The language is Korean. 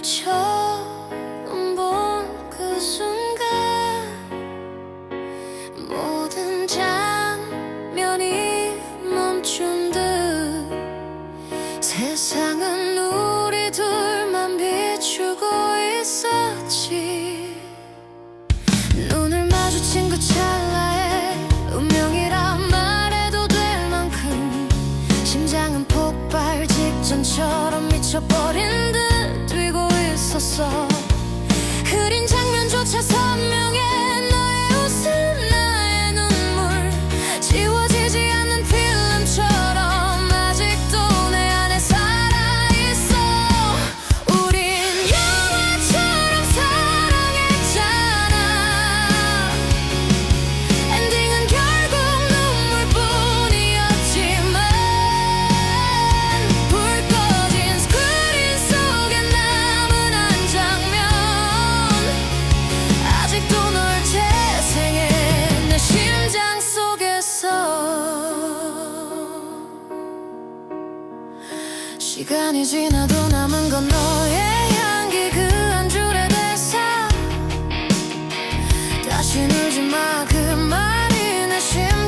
처음 본 그 순간 모든 장면이 멈춘 듯 세상은 우리 둘만 비추고 있었지. 눈을 마주친 그 찰나에 운명이라 말해도 될 만큼 심장은 폭발 직전처럼 미쳐버린 듯. 울고 있었어. 시간이 지나도 남은 건 너의 향기 그 한 줄의 대사 다시 울지 마 그 말이 내 심장.